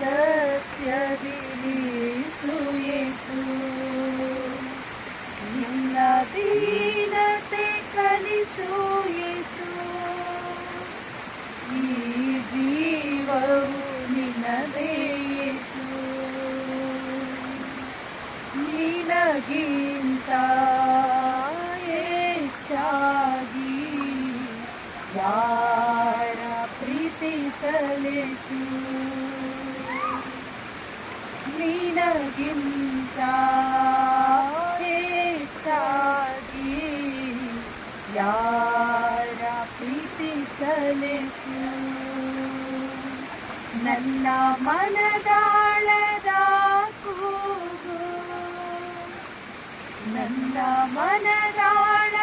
ಸತ್ಯದಿರಿಸು ಯೇಸು. ನಿನ್ನ ದೀನತೆ ಕಲಿಸು ಯೇಸು. ಈ ಜೀವವು ನಿನ್ನದೇ ಯೇಸು. ನಿನಗಿಂತ ಹೆಚ್ಚಾಗಿ ಯಾರ ಪ್ರೀತಿಸಲೆಸು ನಿನಗಿಂತ ಹೆಚ್ಚಾಗಿ ಯಾರ ಪ್ರೀತಿಸಲೆಸು ನನ್ನ ಮನದಾಳದ ಕೂಗು. ನನ್ನ ಮನದಾಳದ